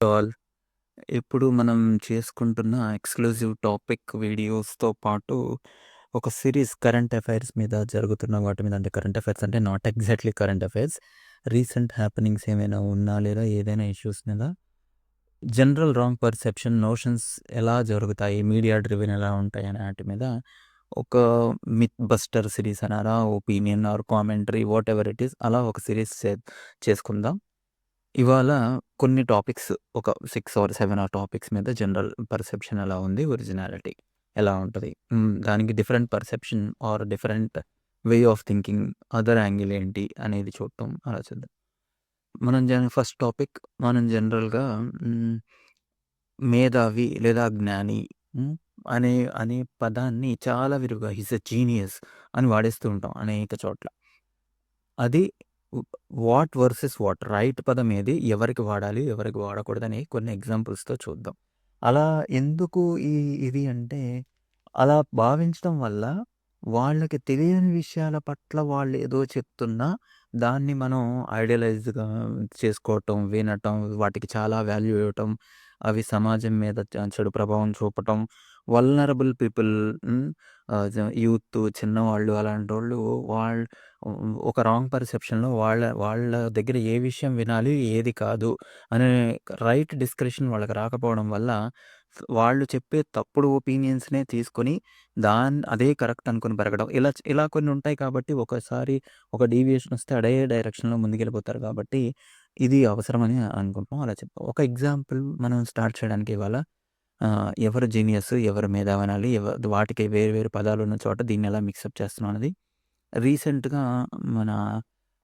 All. ఇప్పుడు మనం చేసుకుంటున్న ఎక్స్‌క్లూజివ్ టాపిక్ వీడియోస్‌తో పాటు ఒక సిరీస్ కరెంట్ అఫైర్స్ మీద జరుగుతున్న వాటి మీద అంటే కరెంట్ అఫైర్స్ అంటే not exactly current affairs. Recent happenings ఏమైనా ఉన్నా లేదా ఏదైనా ఇష్యూస్ మీద జనరల్ రాంగ్ పర్సెప్షన్, నోషన్స్ ఎలా జరుగుతాయి, మీడియా డ్రివెన్ ఎలా ఉంటాయి అనే వాటి మీద ఒక మిత్ బస్టర్ సిరీస్ అనాలా, opinion or commentary ever it is అలా ఒక సిరీస్ చే చేసుకుందాం. ఇవాళ కొన్ని టాపిక్స్ ఒక six or seven or topics మీద జనరల్ పర్సెప్షన్ ఎలా ఉంది, ఒరిజినాలిటీ ఎలా ఉంటుంది దానికి different perception or different way of thinking other angle ఏంటి అనేది చూడటం అలా చూద్దాం మనం జన ఫస్ట్ టాపిక్ మనం జనరల్‌గా మేధావి లేదా జ్ఞాని అనే అనే పదాన్ని చాలా విరుగా హిస్ ఎ జీనియస్ అని వాడేస్తూ ఉంటాం అనేక చోట్ల. అది వాట్ వర్సెస్ వాట్ రైట్ పదం ఏది? ఎవరికి వాడాలి? ఎవరికి వాడకూడదని కొన్ని ఎగ్జాంపుల్స్‌తో చూద్దాం. అలా ఎందుకు ఈ ఇది అంటే అలా భావించడం వల్ల వాళ్ళకి తెలియని విషయాల పట్ల వాళ్ళు ఏదో చెప్తున్నా దాన్ని మనం ఐడియలైజ్‌గా చేసుకోవటం, వినటం, వాటికి చాలా వాల్యూ ఇవ్వటం, అవి సమాజం మీద చెడు ప్రభావం చూపటం, వల్నరబుల్ పీపుల్ హ్మ్. ఆహ్, జ యూత్ చిన్నవాళ్ళు అలాంటోళ్ళు వాళ్ళు ఒక రాంగ్ పర్సెప్షన్‌లో వాళ్ళ వాళ్ళ దగ్గర ఏ విషయం వినాలి, ఏది కాదు అనే రైట్ డిస్క్రిషన్ వాళ్ళకి రాకపోవడం వల్ల వాళ్ళు చెప్పే తప్పుడు ఒపీనియన్స్‌నే తీసుకొని దాన్ అదే కరెక్ట్ అనుకుని పెరగడం. ఇలా చ్ ఇలా కొన్ని ఉంటాయి కాబట్టి ఒకసారి ఒక డీవియేషన్ వస్తే అదే డైరెక్షన్‌లో ముందుకెళ్ళిపోతారు కాబట్టి ఇది అవసరమని అనుకుంటున్నాం. అలా చెప్పాం. ఒక ఎగ్జాంపుల్ మనం స్టార్ట్ చేయడానికి ఇవాళ ఆహ్, ఎవరు జీనియస్, ఎవరు మేధావనాలి ఎవరు ఎవ వాటికి వేరు వేరు పదాలున్న చోట దీన్ని ఎలా మిక్సప్ చేస్తున్నాం అనేది రీసెంట్‌గా మన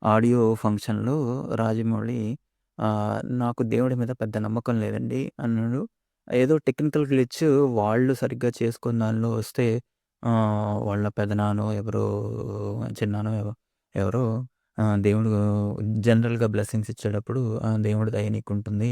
ఆడియో ఫంక్షన్‌లో రాజమౌళి ఆహ్, నాకు దేవుడి మీద పెద్ద నమ్మకం లేదండి అన్నాడు. ఏదో టెక్నికల్ గ్లిచ్ వాళ్ళు సరిగ్గా చేసుకున్న దానిలో వస్తే ఆహ్, వాళ్ళ పెదనాన్నో ఎవరో చిన్నాన్నో ఎవ ఎవరో దేవుడు జనరల్‌గా బ్లెస్సింగ్స్ ఇచ్చేటప్పుడు దేవుడు దేవుడి దయ నీకుంటుంది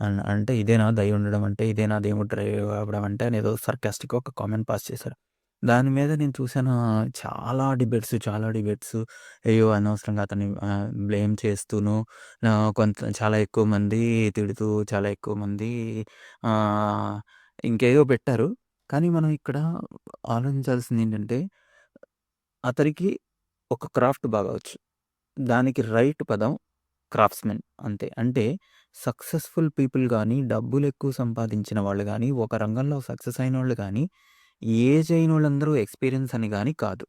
అన్ అంటే ఇదేనా దయ ఉండడం అంటే, ఇదేనా దేవుడు డ్రైవ్ అవ్వడం అంటే అనేదో సర్కాస్టిక్‌గా ఒక కామెంట్ పాస్ చేశారు. దాని మీద నేను చూసాను చాలా డిబేట్స్, చాలా డిబేట్స్ అయ్యో! అనవసరంగా అతన్ని ఆహ్, బ్లేమ్ చేస్తూను ఆహ్, కొంత చాలా ఎక్కువ మంది తిడుతూ, చాలా ఎక్కువ మంది ఆహ్, ఇంకేదో పెట్టారు. కానీ మనం ఇక్కడ ఆలోచించాల్సిందేంటంటే అతనికి ఒక క్రాఫ్ట్ బాగా వచ్చు. దానికి రైట్ పదం క్రాఫ్ట్స్‌మెన్ అంతే. అంటే సక్సెస్‌ఫుల్ పీపుల్ కానీ డబ్బులు ఎక్కువ సంపాదించిన వాళ్ళు కానీ ఒక రంగంలో సక్సెస్ అయిన వాళ్ళు కానీ ఏజ్ అయినోళ్ళందరూ ఎక్స్‌పీరియన్స్ అని కానీ కాదు.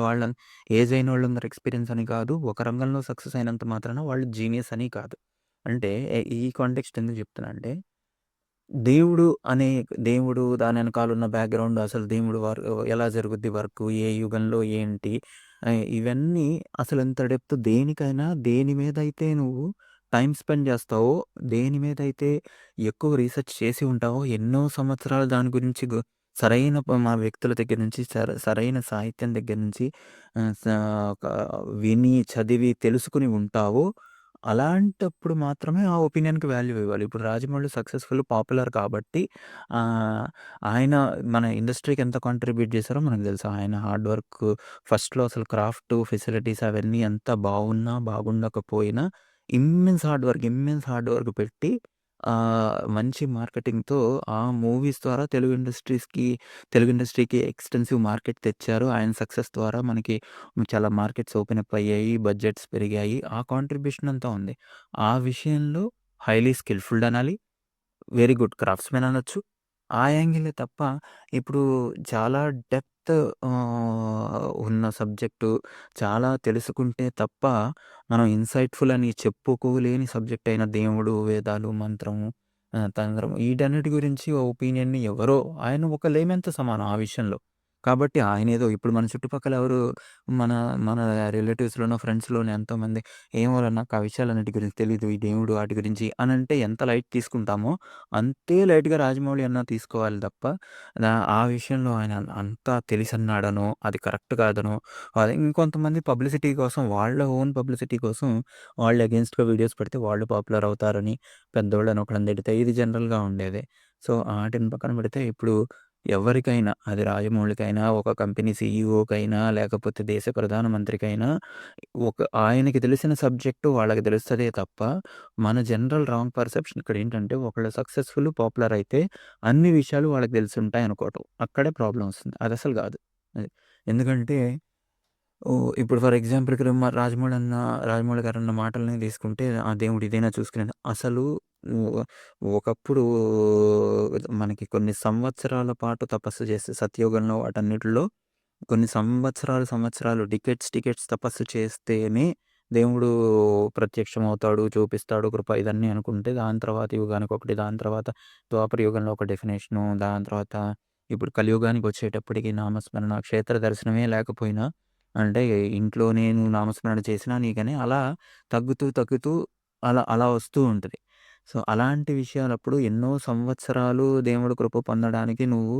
వాళ్ళ ఏజ్ అయినోళ్ళందరూ ఎక్స్‌పీరియన్స్ అని కాదు. ఒక రంగంలో సక్సెస్ అయినంత మాత్రాన వాళ్ళు జీనియస్ అని కాదు. అంటే ఈ కాంటెక్స్ట్ ఎందుకు చెప్తున్నా అంటే దేవుడు అనే దేవుడు దాని వెనకాలున్న బ్యాక్‌గ్రౌండ్ అసలు దేవుడు వర్క్ ఎలా జరుగుద్ది వర్క్ ఏ యుగంలో ఏంటి ఆహ్, ఇవన్నీ అసలు ఎంత డెప్త్ దేనికైనా దేని మీదైతే నువ్వు టైమ్ స్పెండ్ చేస్తావో, దేని మీదైతే ఎక్కువ రీసెర్చ్ చేసి ఉంటావో, ఎన్నో సంవత్సరాలు దాని గురించి గు సరైన ప మా వ్యక్తుల దగ్గర నుంచి సర సరైన సాహిత్యం దగ్గర నుంచి ఆహ్, విని, చదివి, తెలుసుకొని ఉంటావో అలాంటప్పుడు మాత్రమే ఆ ఒపీనియన్‌కి వాల్యూ ఇవ్వాలి. ఇప్పుడు రాజమౌళి సక్సెస్‌ఫుల్, పాపులర్ కాబట్టి ఆహ్, ఆయన మన ఇండస్ట్రీకి ఎంత కాంట్రిబ్యూట్ చేశారో మనకు తెలుసు. ఆయన హార్డ్ వర్క్ ఫస్ట్‌లో అసలు క్రాఫ్ట్ ఫెసిలిటీస్ అవన్నీ ఎంత బాగున్నా, బాగుండకపోయినా immense hard work, immense hard work పెట్టి ఆహ్, మంచి మార్కెటింగ్‌తో ఆ మూవీస్ ద్వారా తెలుగు ఇండస్ట్రీస్‌కి తెలుగు ఇండస్ట్రీకి ఎక్స్‌టెన్సివ్ మార్కెట్ తెచ్చారు. ఆయన సక్సెస్ ద్వారా మనకి చాలా మార్కెట్స్ ఓపెన్ అప్ అయ్యాయి. బడ్జెట్స్ పెరిగాయి. ఆ కాంట్రిబ్యూషన్ అంతా ఉంది. ఆ విషయంలో హైలీ స్కిల్‌ఫుల్డ్ అనాలి. వెరీ గుడ్ క్రాఫ్ట్స్‌మెన్ అనొచ్చు. ఆ యాంగిలే తప్ప ఇప్పుడు చాలా డెప్త్ ఆహ్, ఉన్న సబ్జెక్టు చాలా తెలుసుకుంటే తప్ప మనం ఇన్‌సైట్‌ఫుల్ అని చెప్పుకోలేని సబ్జెక్ట్ అయిన దేవుడు, వేదాలు, మంత్రము, ఆహ్, తంత్రం వీటన్నిటి గురించి ఒపీనియన్‌ని ఎవరో ఆయన ఒక లేమన్‌తో సమానం ఆ విషయంలో. కాబట్టి ఆయనేదో ఇప్పుడు మన చుట్టుపక్కల ఎవరు మన మన రిలేటివ్స్‌లోనో, ఫ్రెండ్స్‌లోనో ఎంతోమంది ఏమోరా నాకు ఆ విషయాలన్నిటి గురించి తెలీదు. ఈ దేవుడు వాటి గురించి అనంటే ఎంత లైట్ తీసుకుంటామో అంతే లైట్‌గా రాజమౌళి అన్న తీసుకోవాలి తప్ప ఆ విషయంలో ఆయన అంతా తెలిసన్నాడనో, అది కరెక్ట్ కాదనో, అది ఇంకొంతమంది పబ్లిసిటీ కోసం వాళ్ళ ఓన్ పబ్లిసిటీ కోసం వాళ్ళు అగెయిన్స్ట్‌గా వీడియోస్ పెడితే వాళ్ళు పాపులర్ అవుతారని పెద్దోళ్ళని ఒకళ్ళని తిడితే ఇది జనరల్‌గా ఉండేదే. సో, ఆటిని పక్కన పెడితే ఇప్పుడు ఎవరికైనా అది రాజమౌళికైనా, ఒక కంపెనీ సీఈఓకైనా, లేకపోతే దేశ ప్రధానమంత్రికైనా ఒక ఆయనకి తెలిసిన సబ్జెక్టు వాళ్ళకి తెలుస్తుందే తప్ప, మన జనరల్ రాంగ్ పర్సెప్షన్ ఇక్కడ ఏంటంటే ఒకళ్ళు సక్సెస్‌ఫుల్, పాపులర్ అయితే అన్ని విషయాలు వాళ్ళకి తెలిసి ఉంటాయి అనుకోవటం. అక్కడే ప్రాబ్లం వస్తుంది. అది అసలు అది. ఎందుకంటే ఓహ్! ఇప్పుడు ఫర్ ఎగ్జాంపుల్ ఇక్కడ మ రాజమౌళి అన్న రాజమౌళి గారన్న మాటల్ని తీసుకుంటే, ఆ దేవుడు ఇదైనా చూసుకునేది. అసలు ఒ ఒకప్పుడు మనకి కొన్ని సంవత్సరాల పాటు తపస్సు చేసి సత్యయుగంలో వాటన్నిటిలో కొన్ని సంవత్సరాలు, సంవత్సరాలు టికెట్స్ టికెట్స్ తపస్సు చేస్తేనే దేవుడు ప్రత్యక్షమవుతాడు, చూపిస్తాడు కృప ఇదన్నీ అనుకుంటే, దాని తర్వాత యుగానికి ఒకటి దాని తర్వాత ద్వాపర యుగంలో ఒక డెఫినేషను, దాని తర్వాత ఇప్పుడు కలియుగానికి వచ్చేటప్పటికి నామస్మరణ, క్షేత్ర దర్శనమే లేకపోయినా అంటే ఇంట్లో నేను నామస్మరణ చేసినా నీకని అలా తగ్గుతూ, తగ్గుతూ అలా అలా వస్తూ ఉంటుంది సో, అలాంటి విషయాలప్పుడు ఎన్నో సంవత్సరాలు దేవుడి కృప పొందడానికి నువ్వు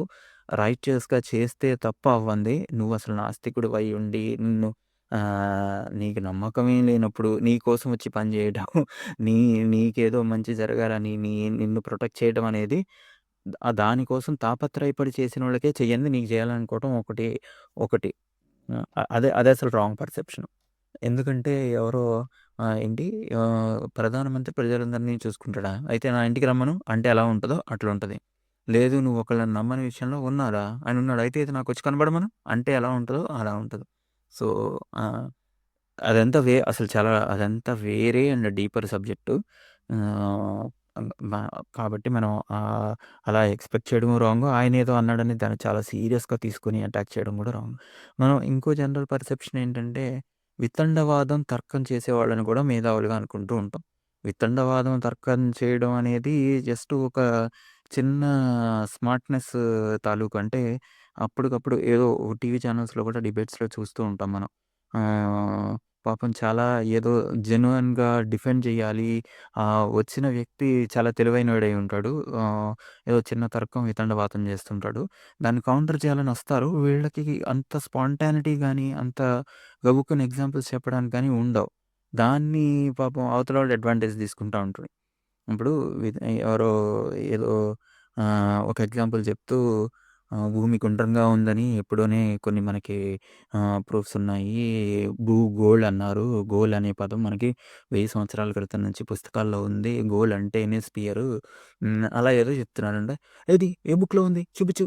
రైచియస్‌గా చేస్తే తప్ప అవ్వంది. నువ్వసలు నాస్తికుడివై ఉండి నిన్ను ఆహ్, నీకు నమ్మకమే లేనప్పుడు నీ కోసం వచ్చి పని చేయడం, నీ నీకేదో మంచి జరగాలని నీ నిన్ను ప్రొటెక్ట్ చేయడం అనేది ఆహ్, దానికోసం తాపత్రయపడి చేసినోళ్ళకే చెయ్యంది నీకు చేయాలనుకోవటం ఒకటి ఒకటి. అదే అదే అసలు రాంగ్ పర్సెప్షన్. ఎందుకంటే ఎవరో ఏంటి ప్రధానమంత్రి ప్రజలందరినీ చూసుకుంటాడా? అయితే నా ఇంటికి రమ్మను అంటే ఎలా ఉంటుందో అట్లా ఉంటుంది లేదు నువ్వు ఒకళ్ళని నమ్మని విషయంలో ఉన్నారా ఆయన ఉన్నాడు. అయితే ఇది నాకు వచ్చి కనబడమను అంటే ఎలా ఉంటుందో అలా ఉంటుంది సో, అదంతా వే అసలు చాలా అదంతా వేరే అండ్ డీపర్ సబ్జెక్టు. మ కాబట్టి మనం ఆహ్, అలా ఎక్స్‌పెక్ట్ చేయడం రాంగు. ఆయనేదో అన్నాడని దాన్ని చాలా సీరియస్‌గా తీసుకొని అటాక్ చేయడం కూడా రాంగ్. మనం ఇంకో జనరల్ పర్సెప్షన్ ఏంటంటే, వితండవాదం, తర్కం చేసేవాళ్ళని కూడా మేధావులుగా అనుకుంటూ ఉంటాం. వితండవాదం, తర్కం చేయడం అనేది జస్ట్ ఒక చిన్న స్మార్ట్‌నెస్ తాలూకు అంటే అప్పటికప్పుడు ఏదో టీవీ ఛానల్స్‌లో కూడా డిబేట్స్‌లో చూస్తూ ఉంటాం మనం. ఆహ్, పాపం చాలా ఏదో జెన్యూన్‌గా డిఫెండ్ చేయాలి. ఆహ్, వచ్చిన వ్యక్తి చాలా తెలివైనోడై ఉంటాడు. ఆహ్, ఏదో చిన్న తర్కం, వితండవాతం చేస్తుంటాడు. దాన్ని కౌంటర్ చేయాలని వస్తారు. వీళ్ళకి అంత స్పాంటానిటీ గాని, అంత గబుక్కున ఎగ్జాంపుల్స్ చెప్పడానికి గాని ఉండవు. దాన్ని పాపం అవతల వాళ్ళు అడ్వాంటేజ్ తీసుకుంటా ఉంటారు. ఇప్పుడు వి ఎవరో ఏదో ఆహ్, ఒక ఎగ్జాంపుల్ చెప్తూ భూమి గుండ్రంగా ఉందని ఎప్పుడోనే కొన్ని మనకి ప్రూఫ్స్ ఉన్నాయి. భూ గోల్ అన్నారు. గోల్ అనే పదం మనకి 1000 సంవత్సరాల క్రితం నుంచి పుస్తకాల్లో ఉంది. గోల్ అంటేనే స్పియరు. హ్మ్. అలా ఏదో చెప్తున్నాడంట. ఏది ఏ బుక్‌లో ఉంది చూపించు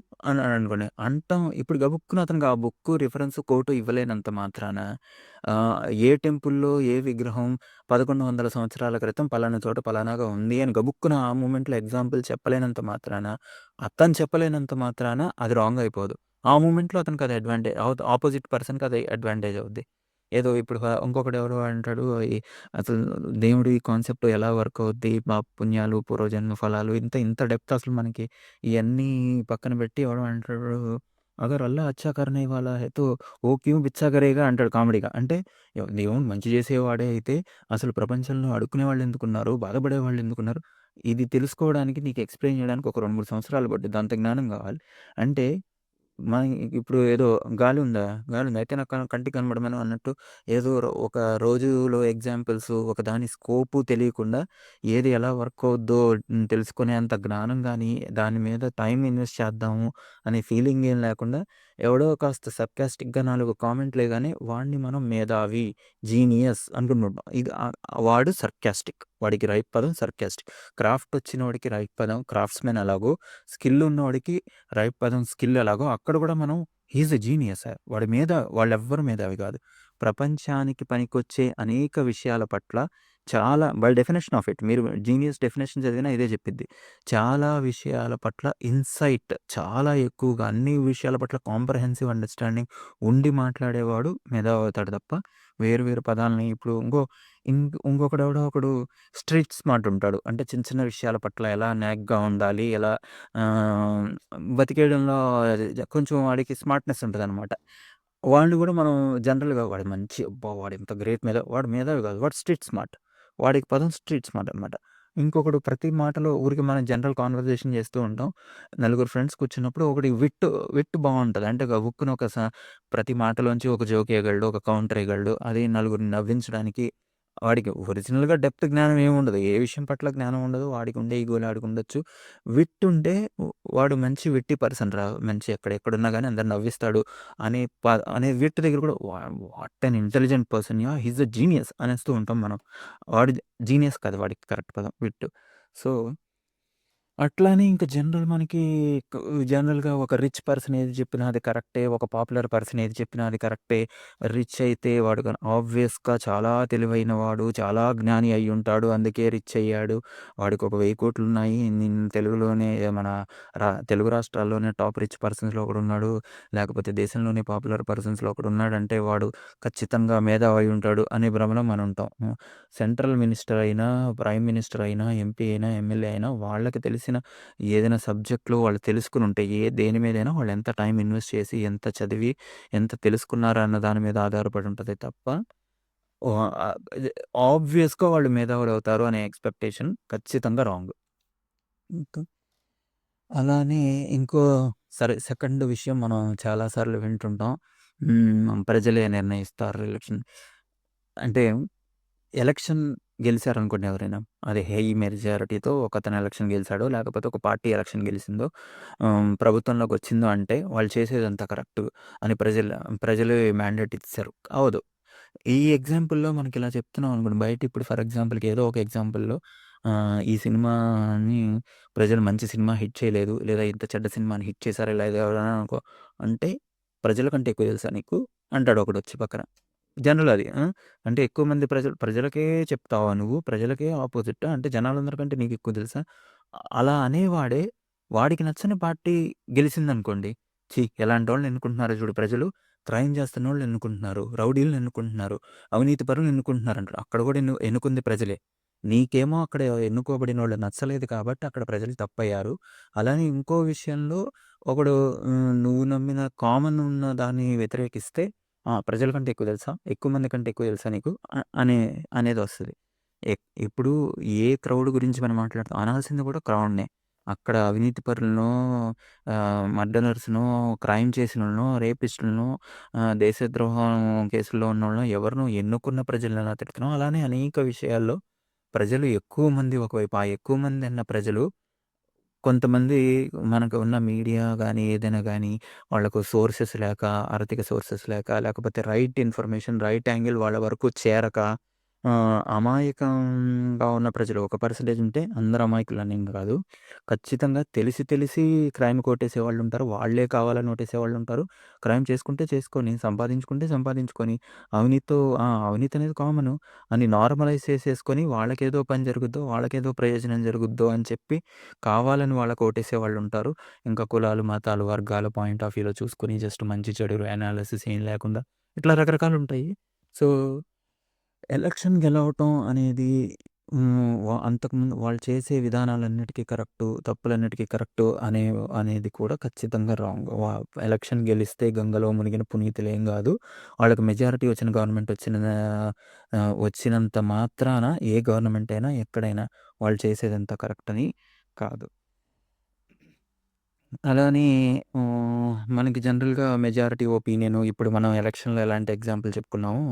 అనుకోండి అంటాం ఇప్పుడు గబుక్కున అతనికి ఆ బుక్కు, రిఫరెన్స్, కోటు ఇవ్వలేనంత మాత్రాన ఆహ్, ఏ టెంపుల్‌లో ఏ విగ్రహం 1100 సంవత్సరాల క్రితం పలానా చోట పలానాగా ఉంది అని గబుక్కున ఆ మూమెంట్‌లో ఎగ్జాంపుల్ చెప్పలేనంత మాత్రాన, అతను చెప్పలేనంత మాత్రాన అది రాంగ్ అయిపోదు. ఆ మూమెంట్‌లో అతనికి అది అడ్వాంటేజ్ అవత ఆపోజిట్ పర్సన్‌కి అది అడ్వాంటేజ్ అవుద్ది. ఏదో ఇప్పుడు ఇంకొకటి ఎవరు ఎవరో అంటాడు ఈ అసలు దేవుడి కాన్సెప్ట్ ఎలా వర్క్ అవుద్ది? మా పుణ్యాలు, పూర్వజన్మ ఫలాలు ఇంత ఇంత డెప్త్ అసలు మనకి ఇవన్నీ పక్కన పెట్టి ఎవడో అంటాడు అగర్ అల్లా అచ్చా కర్నే వాలా హై తో ఓ క్యూ బిచ్చా కరేగా అంటాడు కామెడీగా. అంటే ఎవ్ దేవుడు మంచి చేసేవాడే అయితే అసలు ప్రపంచంలో అడుక్కునే వాళ్ళెందుకున్నారు? బాధపడేవాళ్ళు ఎందుకున్నారు? ఇది తెలుసుకోవడానికి నీకు ఎక్స్‌ప్లెయిన్ చేయడానికి ఒక 2, 3 సంవత్సరాలు పట్టుద్ది. అంత జ్ఞానం కావాలి. అంటే మన ఇప్పుడు ఏదో గాలి ఉందా? గాలి ఉంది. అయితే నాకు కంటికి కనపడమను అన్నట్టు ఏదో రో ఒక రోజులో ఎగ్జాంపుల్స్ ఒక దాని స్కోపు తెలియకుండా ఏది ఎలా వర్క్ అవుద్దో హ్మ్, తెలుసుకునేంత జ్ఞానం గాని, దాని మీద టైం ఇన్వెస్ట్ చేద్దాము అనే ఫీలింగ్ ఏం లేకుండా ఎవడో కాస్త సర్కాస్టిక్‌గా 4 కామెంట్‌లేయగానే వాడిని మనం మేధావి, జీనియస్ అనుకుంటుంటాం. ఇది వాడు సర్కాస్టిక్. వాడికి రైట్ పదం సర్కాస్టిక్. క్రాఫ్ట్ వచ్చిన వాడికి రైట్ పదం క్రాఫ్ట్స్‌మెన్ ఎలాగో, స్కిల్ ఉన్నవాడికి రైట్ పదం స్కిల్ ఎలాగో అక్కడ కూడా మనం హీజ్ ఈజ్ ఎ జీనియస్. వాడి మీద వాళ్ళెవ్వరు మేధావి కాదు. ప్రపంచానికి పనికొచ్చే అనేక విషయాల పట్ల చాలా బై డెఫినేషన్ ఆఫ్ ఇట్ మీరు జీనియస్ డెఫినేషన్ చదివినా ఇదే చెప్పిద్ది. చాలా విషయాల పట్ల ఇన్‌సైట్ చాలా ఎక్కువగా అన్ని విషయాల పట్ల కాంప్రహెన్సివ్ అండర్‌స్టాండింగ్ ఉండి మాట్లాడేవాడు మేధావి అవుతాడు తప్ప, వేరు వేరు పదాలని ఇప్పుడు ఇంకో ఇం ఇంకొకడెవడో ఒకడు స్ట్రీట్ స్మార్ట్ ఉంటాడు. అంటే చిన్న చిన్న విషయాల పట్ల ఎలా నాక్‌గా ఉండాలి, ఎలా బతికేయడంలో కొంచెం వాడికి స్మార్ట్‌నెస్ ఉంటుంది అనమాట వాడిని కూడా మనం జనరల్‌గా వాడు మంచి అబ్బా! వాడు ఎంత గ్రేట్ మీద వాడు మేధావి కాదు. వాడు స్ట్రీట్ స్మార్ట్. వాడికి పదం స్ట్రీట్ స్మార్ట్ అనమాట. ఇంకొకడు ప్రతి మాటలో ఊరికే మనం జనరల్ కాన్వర్జేషన్ చేస్తూ ఉంటాం. నలుగురు ఫ్రెండ్స్ కూర్చున్నప్పుడు ఒకడి విట్ విట్ బావుంటది. అంటే ఉక్కున ఒక స ప్రతి మాటలోంచి ఒక జోక్ ఎయగలడు, ఒక కౌంటర్ ఎయగలడు. అది నలుగురిని నవ్వించడానికి వాడికి ఒరిజినల్‌గా డెప్త్ జ్ఞానం ఏముండదు. ఏ విషయం పట్ల జ్ఞానం ఉండదు. వాడికి ఉండే ఈగోలు ఆడికుండొచ్చు. విట్ ఉంటే వాడు మంచి విట్టి పర్సన్ రా. మంచి ఎక్కడ ఎక్కడున్నా కానీ అందరిని నవ్విస్తాడు అనే ప అనే విట్ దగ్గర కూడా వా what an intelligent person yeah he's a genius అనేస్తూ ఉంటాం మనం. వాడు జీనియస్ కాదు వాడికి కరెక్ట్ పదం విట్. సో అట్లానే ఇంక జనరల్ మనకి జనరల్‌గా ఒక రిచ్ పర్సన్ ఏది చెప్పినా అది కరెక్టే. ఒక పాపులర్ పర్సన్ ఏది చెప్పినా అది కరెక్టే. రిచ్ అయితే వాడు గన ఆబ్వియస్‌గా చాలా తెలివైన వాడు, చాలా జ్ఞాని అయ్యుంటాడు. అందుకే రిచ్ అయ్యాడు. వాడికి ఒక 1000,00,00,000 ఉన్నాయి. నేను తెలుగులోనే మన రా తెలుగు రాష్ట్రాల్లోనే టాప్ రిచ్ పర్సన్స్‌లో ఒకడున్నాడు. లేకపోతే దేశంలోనే పాపులర్ పర్సన్స్‌లో ఒకడున్నాడంటే వాడు ఖచ్చితంగా మేధావి అయ్యుంటాడు అనే భ్రమలో మనం ఉంటాం. సెంట్రల్ మినిస్టర్ అయినా, ప్రైమ్ మినిస్టర్ అయినా, ఎంపీ అయినా, ఎమ్మెల్యే అయినా వాళ్ళకి తెలిసిన ఏదైనా సబ్జెక్ట్‌లో వాళ్ళు తెలుసుకుని ఉంటే ఏ దేని మీదైనా వాళ్ళు ఎంత టైం ఇన్వెస్ట్ చేసి, ఎంత చదివి, ఎంత తెలుసుకున్నారు అన్న దాని మీద ఆధారపడి ఉంటుంది తప్ప ఆబ్వియస్‌గా వాళ్ళు మేధావులవుతారు అనే ఎక్స్‌పెక్టేషన్ ఖచ్చితంగా రాంగ్. ఇంకా అలానే ఇంకో సరే సెకండ్ విషయం మనం చాలాసార్లు వింటుంటాం. ప్రజలే నిర్ణయిస్తారు ఎలక్షన్. అంటే ఎలక్షన్ గెలిచారనుకోండి ఎవరైనా. అది హై మెజారిటీతో ఒకతను ఎలక్షన్ గెలిచాడు లేకపోతే ఒక పార్టీ ఎలక్షన్ గెలిచిందో ప్రభుత్వంలోకి వచ్చిందో అంటే వాళ్ళు చేసేదంతా కరెక్ట్ అని ప్రజలు ప్రజలే మ్యాండేట్ ఇచ్చారు అవదు ఈ ఎగ్జాంపుల్‌లో మనకిలా చెప్తున్నాం అనుకోండి. బయట ఇప్పుడు ఫర్ ఎగ్జాంపుల్‌కి ఏదో ఒక ఎగ్జాంపుల్‌లో ఈ సినిమాని ప్రజలు మంచి సినిమా హిట్ చేయలేదు. లేదా ఇంత చెడ్డ సినిమాని హిట్ చేశారు ఇలా ఎవరైనా అనుకో అంటే ప్రజల కంటే ఎక్కువ తెలుసా నీకు? అంటాడు ఒకడొచ్చి పక్కన. జనరల్ అది. అంటే ఎక్కువ మంది ప్రజలు ప్రజలకే చెప్తావా నువ్వు? ప్రజలకే ఆపోజిట్ అంటే జనాలందరికంటే నీకెక్కువ తెలుసా? అలా అనేవాడే వాడికి నచ్చని పార్టీ గెలిసిందనుకోండి. ఛీ! వాళ్ళని ఎన్నుకుంటున్నారు చూడు ప్రజలు. క్రైమ్ వాళ్ళు ఎన్నుకుంటున్నారు. రౌడీలు ఎన్నుకుంటున్నారు. అవినీతి ఎన్నుకుంటున్నారు అంటారు అక్కడ కూడా ఎన్ను ఎన్నుకుంది ప్రజలే. నీకేమో అక్కడ ఎన్నుకోబడిన వాళ్ళు నచ్చలేదు కాబట్టి అక్కడ ప్రజలు తప్పయ్యారు. అలానే ఇంకో విషయంలో ఒకడు నువ్వు నమ్మిన కామన్ ఉన్న దాన్ని వ్యతిరేకిస్తే ప్రజల కంటే ఎక్కువ తెలుసా? ఎక్కువ మంది కంటే ఎక్కువ తెలుసా నీకు? అనే అనేది ఎక్ ఇప్పుడు ఏ క్రౌడ్ గురించి మనం మాట్లాడతాం అనాల్సింది కూడా క్రౌడ్‌నే. అక్కడ అవినీతి పరులను మర్డనర్స్ను క్రైమ్ చేసినోళ్ళనో, రేపిస్టులనో, ఆహ్, దేశద్రోహం కేసుల్లో వాళ్ళను ఎవరినో ఎన్నుకున్న ప్రజలను ఎలా తిడుతున్నాం అలానే అనేక విషయాల్లో ప్రజలు ఎక్కువ మంది ఒకవైపు ఆ ఎక్కువ మంది అన్న ప్రజలు కొంతమంది మనకు ఉన్న మీడియా గానీ, ఏదైనా గానీ వాళ్ళకు సోర్సెస్ లేక, ఆర్థిక సోర్సెస్ లేక, లేకపోతే రైట్ ఇన్ఫర్మేషన్, రైట్ యాంగిల్ వాళ్ళ వరకు చేరక అమాయకంగా ఉన్న ప్రజలు ఒక పర్సెంటేజ్ ఉంటే అందరూ అమాయకులనేం కాదు. ఖచ్చితంగా తెలిసి తెలిసి క్రైమ్ కొట్టేసేవాళ్ళుంటారు. వాళ్ళే కావాలని కొట్టేసేవాళ్ళుంటారు. క్రైమ్ చేసుకుంటే చేసుకొని, సంపాదించుకుంటే సంపాదించుకొని, అవినీతితో ఆ! అవినీతి అనేది కామను అని నార్మలైజ్ చేసేసుకొని వాళ్ళకేదో పని జరుగుద్దో, వాళ్ళకేదో ప్రయోజనం జరుగుద్దో అని చెప్పి కావాలని వాళ్ళకి ఓటేసేవాళ్ళుంటారు. ఇంకా కులాలు, మతాలు, వర్గాల పాయింట్ ఆఫ్ వ్యూలో చూసుకొని జస్ట్ మంచి చెడు అనాలిసిస్ ఏం లేకుండా ఇట్లా రకరకాలుంటాయి. సో, ఎలక్షన్ గెలవటం అనేది హ్మ్. వ అంతకుముందు వాళ్ళు చేసే విధానాలన్నిటికీ కరెక్టు, తప్పులన్నిటికీ కరెక్టు అనే అనేది కూడా ఖచ్చితంగా రాంగ్. వ ఎలక్షన్ గెలిస్తే గంగలో మునిగిన పునీతులేం గాదు. వాళ్ళకి మెజారిటీ వచ్చిన గవర్నమెంట్ వచ్చిన ఆహ్, వచ్చినంత మాత్రాన ఏ గవర్నమెంట్ అయినా, ఎక్కడైనా వాళ్ళు చేసేదంతా కరెక్ట్ అని కాదు. అలానే ఆహ్, మనకి జనరల్‌గా మెజారిటీ ఒపీనియను ఇప్పుడు మనం ఎలక్షన్‌లో ఎలాంటి ఎగ్జాంపుల్ చెప్పుకున్నామో,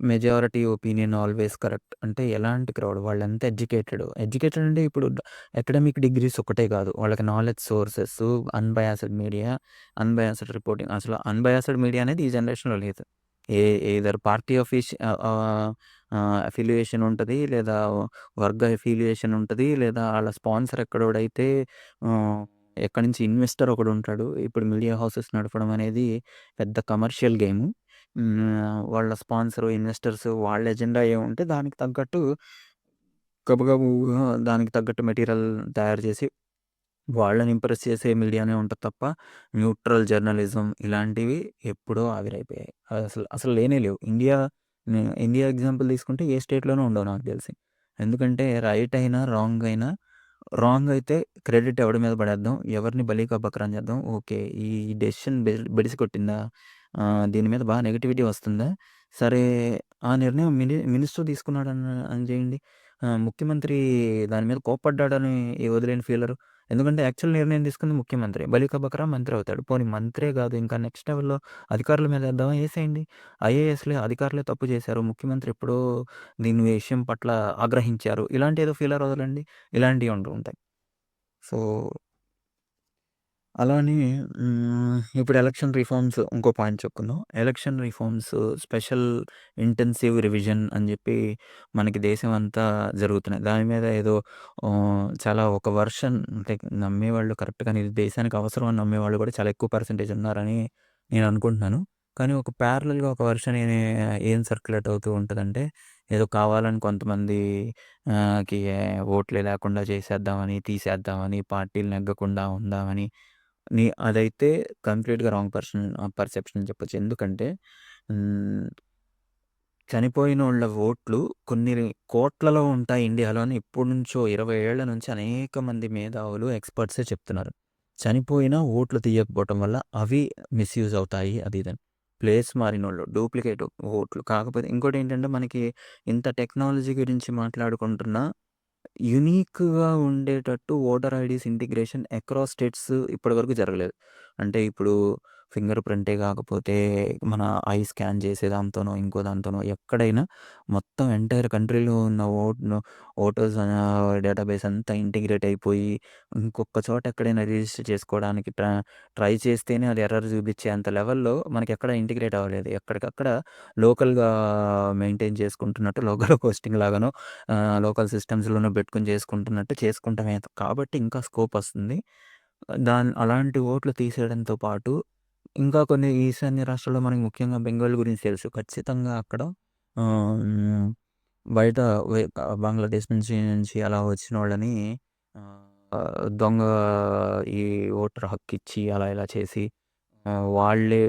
మెజారిటీ ఒపీనియన్ ఆల్వేస్ కరెక్ట్. అంటే ఎలాంటి క్రౌడ్ వాళ్ళెంత ఎడ్యుకేటెడ్. ఎడ్యుకేటెడ్ అంటే ఇప్పుడు అకాడమిక్ డిగ్రీస్ ఒకటే కాదు. వాళ్ళకి knowledge sources, unbiased media, unbiased reporting అసలు అన్బయాసడ్ మీడియా అనేది ఈ జనరేషన్‌లో లేదు. ఏ ఏదర్ పార్టీ ఆఫీస్ అఫిలియేషన్ ఉంటుంది లేదా వర్గ అఫిలియేషన్ ఉంటుంది లేదా వాళ్ళ స్పాన్సర్ ఎక్కడోడైతే ఎక్కడి నుంచి ఇన్వెస్టర్ ఒకడు ఉంటాడు ఇప్పుడు మీడియా హౌసెస్ నడపడం అనేది పెద్ద కమర్షియల్ గేమ్ వాళ్ళ స్పాన్సర్ ఇన్వెస్టర్స్ వాళ్ళ ఎజెండా ఏముంటే దానికి తగ్గట్టు గబగబు దానికి తగ్గట్టు మెటీరియల్ తయారు చేసి వాళ్ళని ఇంప్రెస్ చేసే మీడియానే ఉంటుంది తప్ప, న్యూట్రల్ జర్నలిజం ఇలాంటివి ఎప్పుడో ఆవిరైపోయాయి. అసలు అసలు లేనే లేవు. ఇండియా ఇండియా ఎగ్జాంపుల్ తీసుకుంటే ఏ స్టేట్‌లోనూ ఉండవు నాకు తెలిసి. ఎందుకంటే రైట్ అయినా, రాంగ్ అయినా రాంగ్ అయితే క్రెడిట్ ఎవరి మీద పడేద్దాం. ఎవరిని బలీకా బకరాం చేద్దాం. ఓకే. ఈ డెసిషన్ బెడిసి కొట్టిందా? ఆహ్, దీని మీద బా నెగటివిటీ వస్తుందా? సరే ఆ నిర్ణయం మిని మినిస్టర్ తీసుకున్నాడని అని చేయండి. ఆహ్, ముఖ్యమంత్రి దాని మీద కోప్పడ్డాడని వదిలేయండి ఫీలరు. ఎందుకంటే యాక్చువల్ నిర్ణయం తీసుకుంది ముఖ్యమంత్రి. బలికబకరా మంత్రి అవుతాడు. పోనీ మంత్రే గాదు ఇంకా నెక్స్ట్ లెవెల్‌లో అధికారుల మీద ఏద్దామా? ఏసేయండి. ఐఏఎస్‌లే అధికారులే తప్పు చేశారు. ముఖ్యమంత్రి ఎప్పుడో దీని విషయం పట్ల ఆగ్రహించారు. ఇలాంటి ఏదో ఫీలర్ వదలండి. ఇలాంటివి ఉంటూ ఉంటాయి. సో అలానే హ్మ్, ఇప్పుడు ఎలక్షన్ రిఫార్మ్స్ ఇంకో పాయింట్ చెప్పుకుందాం. Election reforms special intensive revision అని జెప్పి మనకి దేశం అంతా జరుగుతున్నాయి. దాని మీద ఏదో ఆహ్, చాలా ఒక వర్షన్ అంటే నమ్మేవాళ్ళు కరెక్ట్గా ఇది దేశానికి అవసరం అని నమ్మేవాళ్ళు కూడా చాలా ఎక్కువ పర్సెంటేజ్ ఉన్నారని నేను అనుకుంటున్నాను. కానీ ఒక ప్యారలల్‌గా ఒక వర్షన్ ఏ ఏం సర్క్యులేట్ అవుతూ ఉంటదంటే ఏదో కావాలని కొంతమంది ఆహ్, కి ఓట్లే లేకుండా చేసేద్దామని, తీసేద్దామని, పార్టీలు నెగ్గకుండా ఉందామని నీ అదైతే కంప్లీట్‌గా రాంగ్ పర్సన్ ఆహ్, పర్సెప్షన్ అని చెప్పొచ్చు. ఎందుకంటే హ్మ్ చనిపోయినోళ్ళ ఓట్లు కొన్ని కోట్లలో ఉంటాయి ఇండియాలో అని ఇప్పటినుంచో 20 ఏళ్ళ నుంచి అనేక మంది మేధావులు, ఎక్స్‌పర్ట్సే చెప్తున్నారు. చనిపోయినా ఓట్లు తీయకపోవటం వల్ల అవి మిస్‌యూజ్ అవుతాయి అది ఇదని. ప్లేస్ మారినోళ్ళు, డూప్లికేట్ ఓట్లు కాకపోతే ఇంకోటేంటంటే మనకి ఇంత టెక్నాలజీ గురించి మాట్లాడుకుంటున్నా యూనిక్‌గా ఉండేటట్టు voter IDs integration across states ఇప్పటివరకు జరగలేదు. అంటే ఇప్పుడు ఫింగర్ ప్రింటే కాకపోతే మన ఐ స్కాన్ చేసే దాంతోనో, ఇంకో దాంతోనో ఎక్కడైనా మొత్తం ఎంటైర్ కంట్రీలో ఉన్న ఓట్‌ను ఓటర్స్ డేటాబేస్ అంతా ఇంటిగ్రేట్ అయిపోయి ఇంకొక చోట ఎక్కడైనా రిజిస్టర్ చేసుకోవడానికి ట్రా ట్రై చేస్తేనే అది ఎర్రర్ చూపించేంత లెవెల్‌లో మనకి ఎక్కడ ఇంటిగ్రేట్ అవ్వలేదు. ఎక్కడికక్కడ లోకల్‌గా మెయింటైన్ చేసుకుంటున్నట్టు లోకల్ పోస్టింగ్ లాగానో లోకల్ సిస్టమ్స్‌లోనో పెట్టుకొని చేసుకుంటున్నట్టు చేసుకుంటామే కాబట్టి ఇంకా స్కోప్ వస్తుంది. దాని అలాంటి ఓట్లు తీసేయడంతో పాటు ఇంకా కొన్ని ఈశాన్య రాష్ట్రాల్లో మనకి ముఖ్యంగా బెంగాల్ గురించి తెలుసు. ఖచ్చితంగా అక్కడ బయట బంగ్లాదేశ్ నుంచి నుంచి అలా వచ్చిన వాళ్ళని దొంగ ఈ ఓటర్ హక్కు ఇచ్చి అలా ఇలా చేసి వాళ్ళే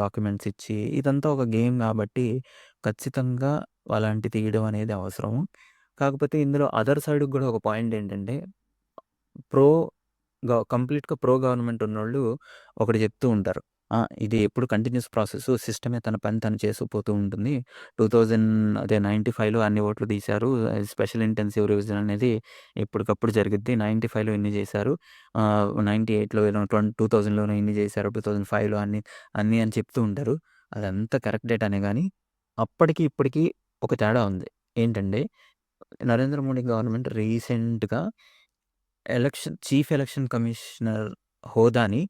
డాక్యుమెంట్స్ ఇచ్చి ఇదంతా ఒక గేమ్ కాబట్టి ఖచ్చితంగా అలాంటివి తీయడం అనేది అవసరం. కాకపోతే ఇందులో అదర్ సైడ్‌కి కూడా ఒక పాయింట్ ఏంటంటే ప్రో గ కంప్లీట్‌గా ప్రో గవర్నమెంట్ ఉన్నోళ్ళు ఒకటి చెప్తూ ఉంటారు. ఇది ఎప్పుడు కంటిన్యూస్ ప్రాసెస్ సిస్టమే తన పని తను చేసుకుపోతూ ఉంటుంది. 2000 అదే 95లో అన్ని ఓట్లు తీశారు. స్పెషల్ ఇంటెన్సివ్ రివిజన్ అనేది ఎప్పటికప్పుడు జరిగింది నైంటీ ఫైవ్లో ఇన్ని చేశారు. నైంటీ ఎయిట్లో ట్వంటీ టూ థౌజండ్లోనే ఇన్ని చేశారు. 2005లో అన్ని అన్ని అని చెప్తూ ఉంటారు. అదంతా కరెక్ట్ డేట్ అనే కానీ అప్పటికి ఇప్పటికి ఒక తేడా ఉంది. ఏంటంటే నరేంద్ర మోడీ గవర్నమెంట్ రీసెంట్‌గా ఎలక్షన్ చీఫ్ ఎలక్షన్ కమిషనర్ హోదాని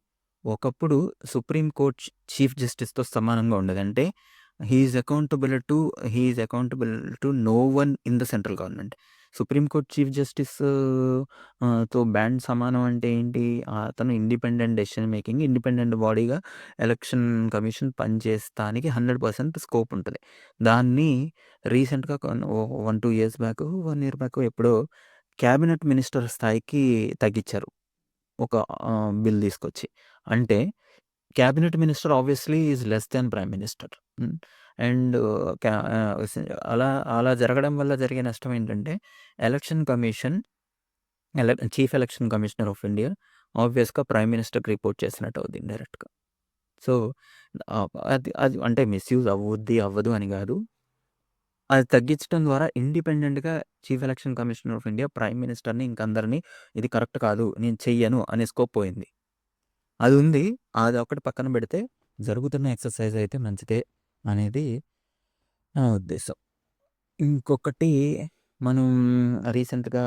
ఒకప్పుడు సుప్రీం కోర్ట్ చీఫ్ జస్టిస్‌తో సమానంగా ఉండేది. అంటే he's accountable to he's accountable to no one in the central government. Supreme court chief జస్టిస్తో బ్యాండ్ సమానం అంటే ఏంటి? అతను ఇండిపెండెంట్ డెసిషన్ మేకింగ్ ఇండిపెండెంట్ బాడీగా ఎలక్షన్ కమిషన్ పనిచేస్తానికి 100% స్కోప్ ఉంటుంది దాన్ని రీసెంట్‌గా one two years back one year back ఎప్పుడో క్యాబినెట్ మినిస్టర్ స్థాయికి తగ్గించారు ఒక బిల్ తీసుకొచ్చి. అంటే cabinet minister obviously is less than prime minister. And అలా అలా జరగడం వల్ల జరిగే నష్టం ఏంటంటే ఎలక్షన్ కమిషన్ ఎల chief election commissioner of India ఆబ్వియస్‌గా ప్రైమ్ మినిస్టర్‌కి రిపోర్ట్ చేసినట్టు అవుతుంది ఇండైరెక్ట్‌గా. సో, అది అది అంటే మిస్‌యూజ్ అవ్వుద్ది, అవ్వదు అని కాదు అది తగ్గించడం ద్వారా ఇండిపెండెంట్‌గా chief election commissioner of India prime మినిస్టర్‌ని ఇంక అందరిని ఇది కరెక్ట్ కాదు. నేను చెయ్యను అనే స్కోప్ పోయింది. అది ఉంది. అది ఒకటి పక్కన పెడితే జరుగుతున్న ఎక్సర్‌సైజ్ అయితే మంచిదే అనేది నా ఉద్దేశం. ఇంకొకటి మనం రీసెంట్‌గా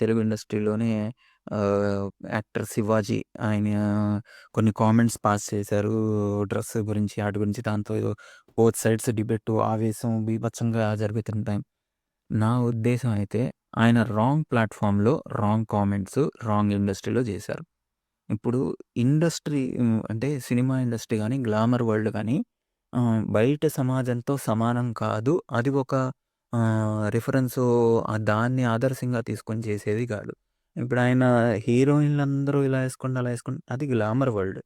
తెలుగు ఇండస్ట్రీలోనే యాక్టర్ 'శివాజీ' ఆయన కొన్ని కామెంట్స్ పాస్ చేశారు. డ్రెస్ గురించి, వాటి గురించి దాంతో బోత్ సైడ్స్ డిబేట్ ఆవేశం బీభత్సంగా జరుగుతున్న టైం. నా ఉద్దేశం అయితే ఆయన రాంగ్ ప్లాట్ఫామ్లో రాంగ్ కామెంట్స్ రాంగ్ ఇండస్ట్రీలో చేశారు. ఇప్పుడు ఇండస్ట్రీ హ్మ్, అంటే సినిమా ఇండస్ట్రీ గాని, గ్లామర్ వరల్డ్ గాని ఆహ్, బయట సమాజంతో సమానం కాదు. అది ఒక ఆహ్, రిఫరెన్సు ఆహ్, దాన్ని ఆదర్శంగా తీసుకొని చేసేది కాదు. ఇప్పుడు ఆయన హీరోయిన్‌లందరూ ఇలా ఏసుకోండి, అలా ఏసుకోండి అది గ్లామర్ వరల్డ్.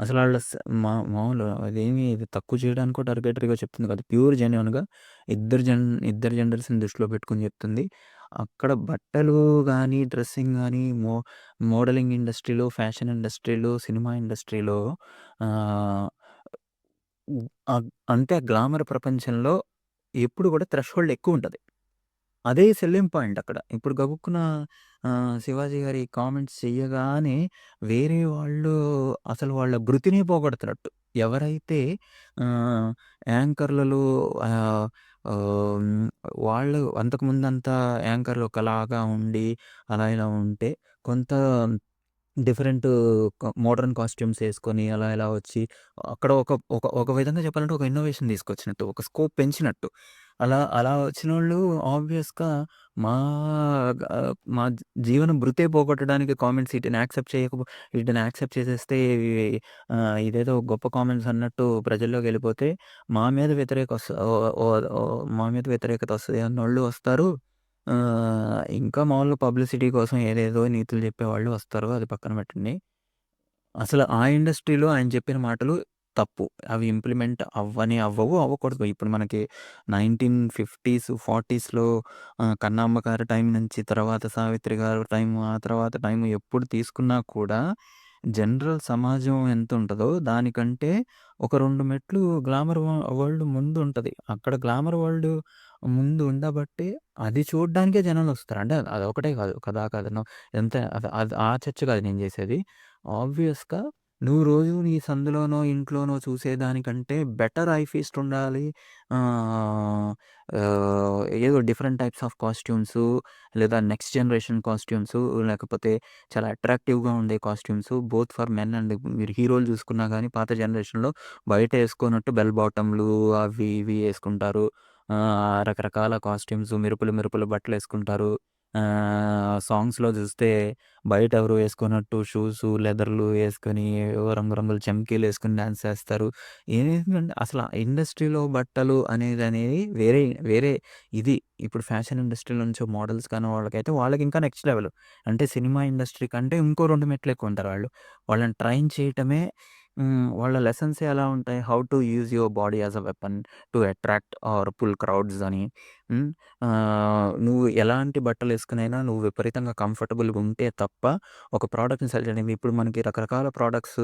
అసలు ఆళ్ళ స్ మా మామూలు అదేమి తక్కువ చేయడానికో టార్గెటరీ‌గా చెప్తుంది కాదు. ప్యూర్ జెన్యూన్‌గా ఇద్దరు జన్ ఇద్దరు జెండర్స్‌ని దృష్టిలో పెట్టుకొని చెప్తుంది. అక్కడ బట్టలు కానీ డ్రెస్సింగ్ కానీ మో మోడలింగ్ ఇండస్ట్రీలో, ఫ్యాషన్ ఇండస్ట్రీలో, సినిమా ఇండస్ట్రీలో ఆహ్, హ్మ్, అంటే గ్లామర్ ప్రపంచంలో ఎప్పుడు కూడా థ్రెషోల్డ్ ఎక్కువుంటది. అదే సెల్లింగ్ పాయింట్ అక్కడ. ఇప్పుడు గబుక్కున ఆహ్, 'శివాజీ' గారి కామెంట్స్ చెయ్యగానే వేరే వాళ్ళు అసలు వాళ్ళ వృత్తినే పోగొడుతున్నట్టు. ఎవరైతే ఆహ్, యాంకర్‌లలో ఆహ్, ఆహ్, హ్మ్, వాళ్ళు అంతకుముందంతా యాంకర్‌లు ఒకలాగా ఉండి, అలా ఇలా ఉంటే కొంత డిఫరెంట్ క మోడర్న్ కాస్ట్యూమ్స్ వేసుకొని అలా ఇలా వచ్చి అక్కడ ఒక ఒక ఒక విధంగా చెప్పాలంటే ఒక ఇన్నోవేషన్ తీసుకొచ్చినట్టు, ఒక స్కోప్ పెంచినట్టు. అలా అలా వచ్చినోళ్ళు ఆబ్వియస్‌గా మా గ మా జీవనం బృతే పోగొట్టడానికి కామెంట్స్ ఈటిని యాక్సెప్ట్ చేయకపో ఈటిని యాక్సెప్ట్ చేసేస్తే ఇవి ఆహ్, ఇదేదో గొప్ప కామెంట్స్ అన్నట్టు ప్రజల్లోకెళ్ళిపోతే మా మీద వ్యతిరేక వస్ ఓ ఓ ఓ మా మీద వ్యతిరేకత వస్తది అన్నోళ్ళు వస్తారు. ఆహ్, ఇంకా మామూలుగా పబ్లిసిటీ కోసం ఏదేదో నీతులు చెప్పేవాళ్ళు వస్తారు. అది పక్కన పెట్టండి. అసలు ఆ ఇండస్ట్రీలో ఆయన చెప్పిన మాటలు తప్పు. అవి ఇంప్లిమెంట్ అవ్వనే అవ్వవు. అవ్వకూడదు. ఇప్పుడు మనకి 1950స్, 40స్‌లో ఆహ్, కన్నాంబ గారి టైం నుంచి తర్వాత సావిత్రి గారి టైం, ఆ తర్వాత టైం ఎప్పుడు తీసుకున్నా కూడా జనరల్ సమాజం ఎంతుంటదో దానికంటే ఒక 2 మెట్లు గ్లామర్ వ వరల్డ్ ముందుంటది. అక్కడ గ్లామర్ వరల్డ్ ముందు ఉండబట్టే అది చూడ్డానికే జనాలొస్తారు. అంటే అదొకటే కాదు. కదా! కాదనో ఎంత అది అది ఆ చర్చ కాదు నేను చేసేది. ఆబ్వియస్‌గా నువ్వు రోజు నీ సందులోనో, ఇంట్లోనో చూసేదానికంటే బెటర్ ఐఫీస్ట్ ఉండాలి. ఏదో డిఫరెంట్ టైప్స్ ఆఫ్ కాస్ట్యూమ్స్ లేదా నెక్స్ట్ జనరేషన్ కాస్ట్యూమ్సు లేకపోతే చాలా అట్రాక్టివ్‌గా ఉండే costumes both for men and మీరు హీరోలు చూసుకున్నా కానీ పాత జనరేషన్‌లో బయట వేసుకున్నట్టు బెల్ బాటమ్‌లు అవి ఇవి వేసుకుంటారు రకరకాల కాస్ట్యూమ్స్ మెరుపులు మెరుపులు బట్టలు వేసుకుంటారు సాంగ్స్‌లో చూస్తే బయట ఎవరు వేసుకున్నట్టు షూసు, లెదర్‌లు వేసుకొని ఏవో రంగు రంగుల చమ్కీలేసుకొని డాన్స్ చేస్తారు. ఏంటంటే అసల ఇండస్ట్రీలో బట్టలు అనేదనేవి వేరే వేరే ఇది. ఇప్పుడు ఫ్యాషన్ ఇండస్ట్రీలో నుంచో మోడల్స్ కానీ వాళ్ళకైతే వాళ్ళకి ఇంకా నెక్స్ట్ లెవెల్. అంటే సినిమా ఇండస్ట్రీ కంటే ఇంకో 2 మెట్లు ఎక్కువుంటారు వాళ్ళు. వాళ్ళని ట్రైన్ చేయటమే హ్మ్. వాళ్ళ లెసన్సే ఎలా ఉంటాయి? How to use your body as a weapon to attract or pull crowds అని. హ్మ్. ఆహ్, నువ్వు ఎలాంటి బట్టలేసుకొనైనా నువ్వు విపరీతంగా కంఫర్టబుల్‌గా ఉంటే తప్ప ఒక ప్రోడక్ట్ని సెల్ చేయడం ఇప్పుడు మనకి రకరకాల ప్రోడక్ట్స్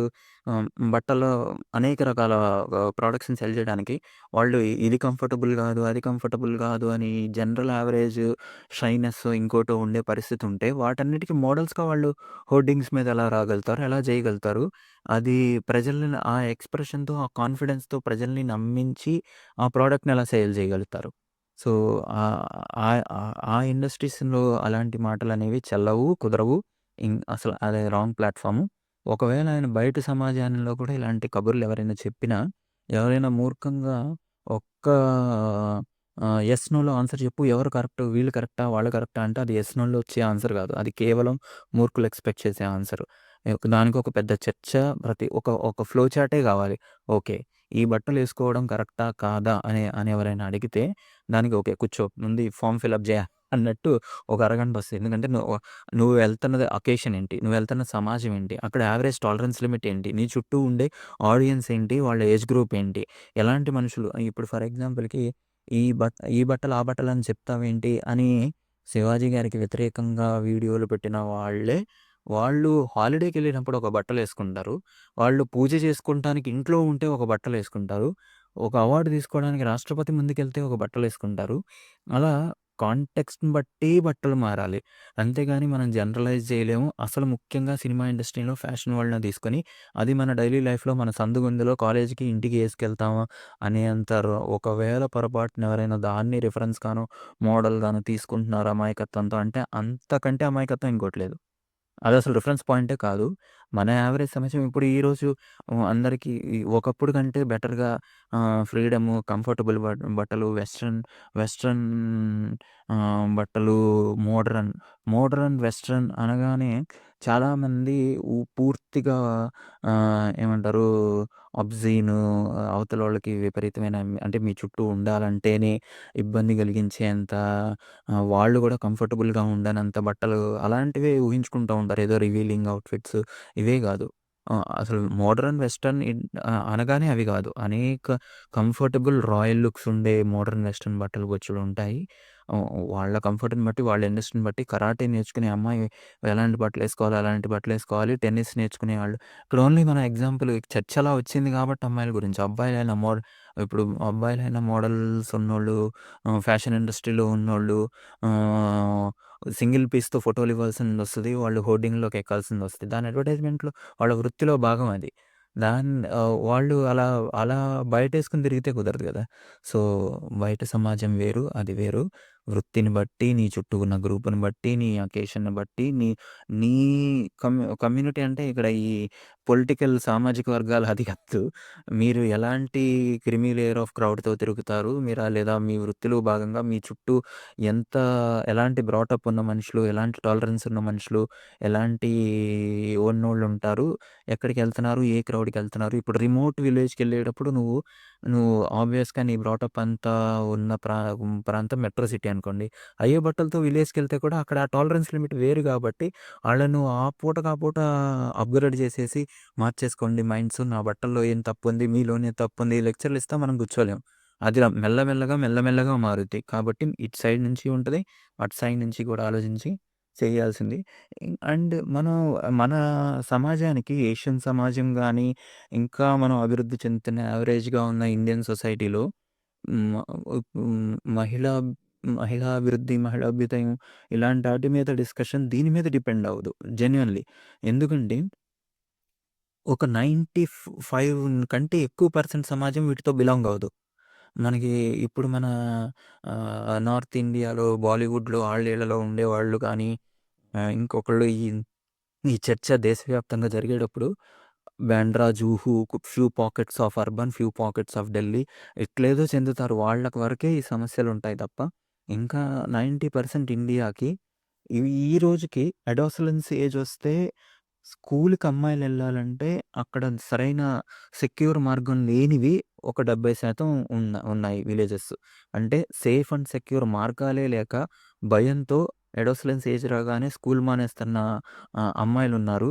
ఆహ్, బట్టల్లో అనేక రకాల ఆహ్, ప్రొడక్ట్స్‌ని సెల్ చేయడానికి వాళ్ళు ఇది కంఫర్టబుల్ కాదు అది కంఫర్టబుల్ కాదు అని జనరల్ యావరేజ్ షైనెస్ ఇంకోటో ఉండే పరిస్థితి ఉంటే వాటన్నిటికి మోడల్స్‌గా వాళ్ళు హోర్డింగ్స్ మీద ఎలా రాగలుగుతారు? ఎలా చేయగలుగుతారు? అది ప్రజల్ని ఆ ఎక్స్‌ప్రెషన్‌తో, ఆ కాన్ఫిడెన్స్‌తో ప్రజల్ని నమ్మించి ఆ ప్రోడక్ట్ని ఎలా సేల్ చేయగలుగుతారు? సో, ఆహ్, ఆహ్, ఆహ్, ఆ ఇండస్ట్రీస్‌లో అలాంటి మాటలనేవి చెల్లవు, కుదరవు. ఇం అసలు అది రాంగ్ ప్లాట్ఫామ్ ఒకవేళ ఆయన బయట సమాజంలో కూడా ఇలాంటి కబుర్లు ఎవరైనా చెప్పినా, ఎవరైనా మూర్ఖంగా ఒక్క ఆహ్, యెస్, నోలో ఆన్సర్ చెప్పు. ఎవరు కరెక్ట్? వీళ్ళు కరెక్టా? వాళ్ళు కరెక్టా? అంటే అది యెస్, నోలో వచ్చే ఆన్సర్ కాదు. అది కేవలం మూర్ఖులు ఎక్స్‌పెక్ట్ చేసే ఆన్సర్. దానికి ఒక పెద్ద చర్చ ప్రతి ఒక ఒక ఫ్లో చార్టే కావాలి. ఓకే. ఈ బట్టలు వేసుకోవడం కరెక్టా? కాదా? అని అని ఎవరైనా అడిగితే దానికి ఓకే. కూర్చో ముందు ఫామ్ ఫిలప్ చేయ అన్నట్టు ఒక అరగంట వస్తది. ఎందుకంటే నువ్వు నువ్వు వెళ్తున్నది అకేషన్ ఏంటి? నువ్వు వెళ్తున్న సమాజం ఏంటి? అక్కడ యావరేజ్ టాలరెన్స్ లిమిట్ ఏంటి? నీ చుట్టూ ఉండే ఆడియన్స్ ఏంటి? వాళ్ళ ఏజ్ గ్రూప్ ఏంటి? ఎలాంటి మనుషులు? ఇప్పుడు ఫర్ ఎగ్జాంపుల్‌కి ఈ బట్ ఈ బట్టలు, ఆ బట్టలు అని చెప్తావేంటి? అని శివాజీ గారికి వ్యతిరేకంగా వీడియోలు పెట్టిన వాళ్ళే వాళ్ళు హాలిడేకి వెళ్ళినప్పుడు ఒక బట్టలు వేసుకుంటారు వాళ్ళు పూజ చేసుకుంటానికి ఇంట్లో ఉంటే ఒక బట్టలు వేసుకుంటారు ఒక అవార్డు తీసుకోవడానికి రాష్ట్రపతి ముందుకెళ్తే ఒక బట్టలు వేసుకుంటారు అలా కాంటెక్స్ట్‌ని బట్టి బట్టలు మారాలి. అంతేగాని మనం జనరలైజ్ చేయలేము. అసలు ముఖ్యంగా సినిమా ఇండస్ట్రీలో ఫ్యాషన్ వరల్డ్‌ని తీసుకొని అది మన డైలీ లైఫ్‌లో మన సందుగుందులో కాలేజ్‌కి, ఇంటికి వేసుకెళ్తామా అని అంటారు ఒకవేళ పొరపాటున ఎవరైనా దాన్ని రిఫరెన్స్ గాను మోడల్ గాను తీసుకుంటున్నారు అమాయకత్వంతో అంటే అంతకంటే అమాయకత్వం ఇంకోటి అది అసలు రిఫరెన్స్ పాయింటే కాదు. మన యావరేజ్ సమాజం ఇప్పుడు ఈరోజు అందరికీ ఒకప్పుడు కంటే బెటర్‌గా ఆహ్, ఫ్రీడము, కంఫర్టబుల్ బట్టలు, వెస్టర్న్ వెస్టర్న్ ఆహ్, బట్టలు, మోడ్రన్, మోడ్రన్, వెస్టర్న్ అనగానే చాలామంది ఉ పూర్తిగా ఆహ్, ఏమంటారు అబ్జీను అవతలోళ్ళకి విపరీతమైన అంటే మీ చుట్టూ ఉండాలంటేనే ఇబ్బంది కలిగించేంత ఆహ్, వాళ్ళు కూడా కంఫర్టబుల్‌గా ఉండనంత బట్టలు అలాంటివే ఊహించుకుంటూ ఉంటారు. ఏదో రివీలింగ్ అవుట్‌ఫిట్స్ ఇవే కాదు. అసలు మోడర్న్ వెస్టర్న్ అనగానే అవి కాదు. అనేక కంఫర్టబుల్ రాయల్ లుక్స్ ఉండే మోడర్న్ వెస్టర్న్ బట్టలు బొచ్చెడుంటాయి. వాళ్ళ కంఫర్ట్‌ని బట్టి, వాళ్ళ ఇండస్ట్రీని బట్టి కరాటే నేర్చుకునే అమ్మాయి ఎలాంటి బట్టలేసుకోవాలి, అలాంటి బట్టలేసుకోవాలి. టెన్నిస్ నేర్చుకునేవాళ్ళు ఇక్కడ ఓన్లీ మన ఎగ్జాంపుల్ చర్చ అలా వచ్చింది కాబట్టి అమ్మాయిల గురించి. అబ్బాయిలైన మోడల్ ఇప్పుడు అబ్బాయిలైన మోడల్స్ ఉన్నోళ్ళు, ఫ్యాషన్ ఇండస్ట్రీలో ఉన్నోళ్ళు సింగిల్ పీస్‌తో ఫోటోలు ఇవ్వాల్సింది వస్తుంది వాళ్ళు హోర్డింగ్‌లోకి ఎక్కాల్సింది వస్తుంది దాని అడ్వర్టైజ్‌మెంట్‌లో వాళ్ళ వృత్తిలో భాగం అది. దాని వాళ్ళు అలా అలా బయట వేసుకుని తిరిగితే కుదరదు కదా సో, బయట సమాజం వేరు, అది వేరు. వృత్తిని బట్టి, నీ చుట్టూ ఉన్న గ్రూప్‌ని బట్టి, నీ అకేషన్‌ని బట్టి, నీ నీ కమ్యూ కమ్యూనిటీ అంటే ఇక్కడ ఈ పొలిటికల్ సామాజిక వర్గాలు అది కాదు. మీరు ఎలాంటి క్రిమి లేయర్ ఆఫ్ క్రౌడ్‌తో తిరుగుతారు. మీరా లేదా మీ వృత్తిలో భాగంగా మీ చుట్టూ ఎంత ఎలాంటి బ్రాటప్ ఉన్న మనుషులు, ఎలాంటి టాలరెన్స్ ఉన్న మనుషులు, ఎలాంటి ఓన్నోళ్ళు ఉంటారు ఎక్కడికి వెళ్తున్నారు ఏ క్రౌడ్కి వెళ్తున్నారు ఇప్పుడు రిమోట్ విలేజ్కి వెళ్ళేటప్పుడు నువ్వు, నువ్వు ఆబ్వియస్‌గా నీ బ్రాటప్ అంతా ఉన్న ప్రా ప్రాంతం మెట్రో సిటీ అనుకోండి. అయ్యే బట్టలతో విలేజ్‌కెళ్తే కూడా అక్కడ ఆ టాలరెన్స్ లిమిట్ వేరు కాబట్టి వాళ్ళను ఆ పూటకి ఆ పూట అప్‌గ్రేడ్ చేసేసి మార్చేసుకోండి మైండ్స్. నా బట్టల్లో ఏం తప్పు ఉంది మీలోనే తప్పు ఉంది లెక్చర్‌లు ఇస్తే మనం కూర్చోలేము అది మెల్లమెల్లగా, మెల్లమెల్లగా మారుద్ది. కాబట్టి ఇటు సైడ్ నుంచి ఉంటుంది అటు సైడ్ నుంచి కూడా ఆలోచించి చేయాల్సింది. అండ్ మనం మన సమాజానికి ఏషియన్ సమాజం కానీ ఇంకా మనం అభివృద్ధి చెందుతున్న యావరేజ్‌గా ఉన్న ఇండియన్ సొసైటీలో మహిళా మహిళా అభివృద్ధి, మహిళా అభ్యుదయం ఇలాంటి ఆటి మీద డిస్కషన్ దీని మీద డిపెండ్ అవ్వదు. జెన్యూన్‌లీ. ఎందుకంటే ఒక 95 కంటే ఎక్కువ పర్సెంట్ సమాజం వీటితో బిలాంగ్ అవ్వదు. మనకి ఇప్పుడు మన ఆహ్, నార్త్ ఇండియాలో, బాలీవుడ్‌లో ఆళ్ళీళ్ళలో ఉండేవాళ్ళు కానీ, ఆహ్, ఇంకొకళ్ళు ఈ ఈ చర్చ దేశవ్యాప్తంగా జరిగేటప్పుడు Bandra Juhu, few pockets of urban, few pockets of Delhi ఇట్లేదో చెందుతారు. వాళ్ళకి వరకే ఈ సమస్యలుంటాయి తప్ప, ఇంకా 90% ఇండియాకి ఈ రోజుకి ఎడాస్లెన్స్ ఏజ్ వస్తే స్కూల్కి అమ్మాయిలు అమ్మాయిలెళ్ళాలంటే అక్కడ సరైన సెక్యూర్ మార్గం లేనివి ఒక 70% ఉన్న ఉన్నాయి విలేజెస్. అంటే సేఫ్ అండ్ సెక్యూర్ మార్గాలే లేక భయంతో అడాలసెన్స్ ఏజ్ రాగానే స్కూల్ మానేస్తున్న ఆహ్, అమ్మాయిలున్నారు.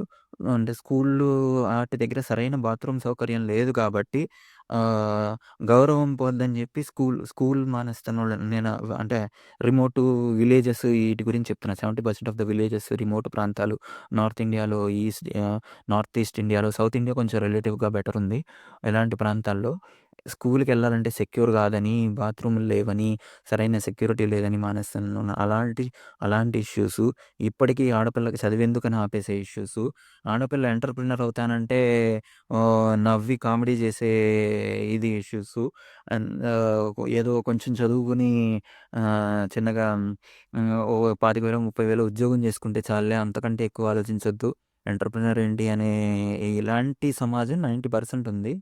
అంటే స్కూల్లు ఆటి దగ్గర సరైన బాత్రూమ్ సౌకర్యం లేదు కాబట్టి ఆహ్, గౌరవం పోద్దని జెప్పి స్కూల్ స్కూల్ మానేస్తున్నోళ్ళని నేను అంటే రిమోటు విలేజెస్ ఈటి గురించి చెప్తున్నా. 70% ఆఫ్ ద విలేజెస్ రిమోట్ ప్రాంతాలు నార్త్ ఇండియాలో, ఈస్ట్ ఆహ్, నార్త్ ఈస్ట్ ఇండియాలో, సౌత్ ఇండియా కొంచెం రిలేటివ్‌గా బెటర్ ఉంది. ఇలాంటి ప్రాంతాల్లో స్కూలుకెళ్ళాలంటే సెక్యూర్ కాదని, బాత్రూములు లేవని, సరైన సెక్యూరిటీ లేదని మానేస్తున్న అలాంటి అలాంటి ఇష్యూసు, ఇప్పటికీ ఆడపిల్లకి చదివెందుకని ఆపేసే ఇష్యూసు, ఆడపిల్ల ఎంటర్‌ప్రెన్యూర్ అవుతానంటే ఆహ్, నవ్వి కామెడీ చేసే ఇది ఇష్యూసు. అండ్ ఆహ్, ఏదో కొంచెం చదువుకొని ఆహ్, చిన్నగా హ్మ్, ఓ 25,000, 30,000 ఉద్యోగం చేసుకుంటే చాలులే అంతకంటే ఎక్కువ ఆలోచించొద్దు. ఎంటర్‌ప్రెన్యూర్ ఏంటి అనే ఇలాంటి సమాజం 90% ఉంది.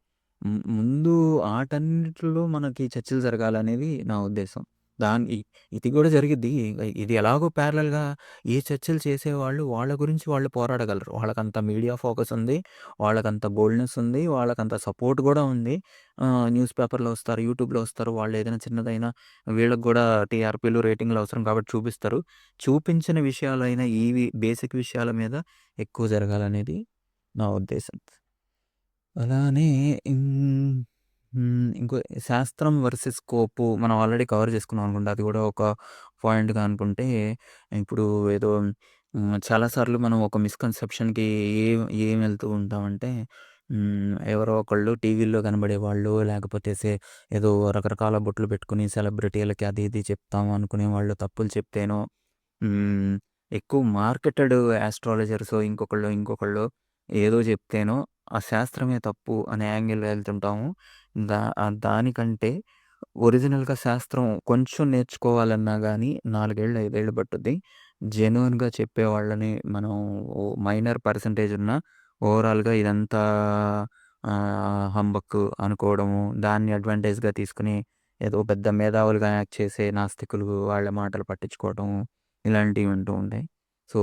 ముందు ఆటన్నిటిలో మనకి చర్చలు జరగాలనేది నా ఉద్దేశం. దాన్ ఇ ఇది కూడా జరిగిద్ది. ఇది ఎలాగో ప్యారలల్‌గా ఏ చర్చలు చేసేవాళ్ళు వాళ్ళ గురించి వాళ్ళు పోరాడగలరు. వాళ్ళకంత మీడియా ఫోకస్ ఉంది. వాళ్ళకంత బోల్డ్‌నెస్ ఉంది. వాళ్ళకంత సపోర్ట్ గూడా ఉంది. ఆహ్, న్యూస్ పేపర్‌లో వస్తారు, యూట్యూబ్‌లో వస్తారు. వాళ్ళు ఏదైనా చిన్నదైనా వీళ్ళకి గూడా టీఆర్‌పీలు, రేటింగ్‌లు అవసరం కాబట్టి చూపిస్తారు. చూపించిన విషయాలైనా ఇవి బేసిక్ విషయాల మీద ఎక్కువ జరగాలనేది నా ఉద్దేశం. అలానే హ్మ్, ఇంకో శాస్త్రం వర్సెస్ స్కోపు మనం ఆల్రెడీ కవర్ చేసుకున్నాం అనుకుంటా. అది కూడా ఒక పాయింట్‌గా అనుకుంటే, ఇప్పుడు ఏదో హ్మ్, చాలా సార్లు మనం ఒక మిస్‌కన్సెప్షన్‌కి ఏం ఏం వెళ్తూ ఉంటామంటే, హ్మ్, ఎవరో ఒకళ్ళు టీవీల్లో కనబడేవాళ్ళు, లేకపోతే సే ఏదో రకరకాల బొట్లు పెట్టుకొని సెలబ్రిటీలకి అది ఇది చెప్తాం అనుకునేవాళ్ళు తప్పులు చెప్తేనో, హ్మ్, ఎక్కువ మార్కెటెడ్ యాస్ట్రాలజర్సో ఇంకొకళ్ళో, ఇంకొకళ్ళు ఏదో చెప్తేనో ఆ శాస్త్రమే తప్పు అనే యాంగిల్‌లో వెళ్తుంటాము. దా ఆహ్, దానికంటే ఒరిజినల్‌గా శాస్త్రం కొంచెం నేర్చుకోవాలన్నా గానీ 4 ఏళ్ళు, 5 ఏళ్ళు పట్టుద్ది. జెన్యూన్‌గా చెప్పేవాళ్ళని మనం ఓ మైనర్ పర్సెంటేజ్ ఉన్నా ఓవరాల్‌గా ఇదంతా ఆహ్, హంబక్ అనుకోవడము, దాన్ని అడ్వాంటేజ్‌గా తీసుకొని ఏదో పెద్ద మేధావులుగా యాక్ట్ చేసే నాస్తికులు వాళ్ళ మాటలు పట్టించుకోవటము, ఇలాంటివి ఉంటూ ఉంటాయి. సో,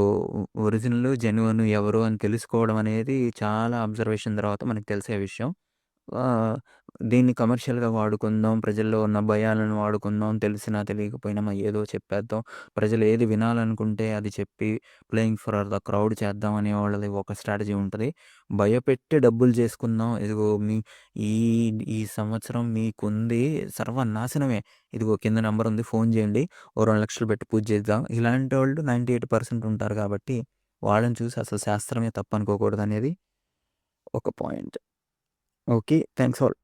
ఒరిజినల్, జెన్యూన్ ఎవరు అని తెలుసుకోవడం అనేది చాలా అబ్జర్వేషన్ తర్వాత మనకు తెలిసే విషయం. ఆహ్, దీన్ని కమర్షియల్‌గా వాడుకుందాం. ప్రజల్లో ఉన్న భయాలను వాడుకుందాం. తెలిసినా తెలియకపోయినా మ ఏదో చెప్పేద్దాం. ప్రజలు ఏది వినాలనుకుంటే అది చెప్పి ప్లేయింగ్ ఫర్ ద క్రౌడ్ చేద్దాం అనే వాళ్ళది ఒక స్ట్రాటజీ ఉంటది. భయపెట్టి డబ్బులు చేసుకుందాం. ఇదిగో మీ ఈ ఈ సంవత్సరం మీకుంది సర్వనాశనమే. ఇదిగో కింద నంబర్ ఉంది ఫోన్ చేయండి. ఓ 2,00,000 పెట్టి పూజ చేద్దాం. ఇలాంటోళ్ళు 98% ఉంటారు కాబట్టి వాళ్ళని చూసి అసలు శాస్త్రమే తప్పనుకోకూడదనేది ఒక పాయింట్. ఓకే. Thanks all.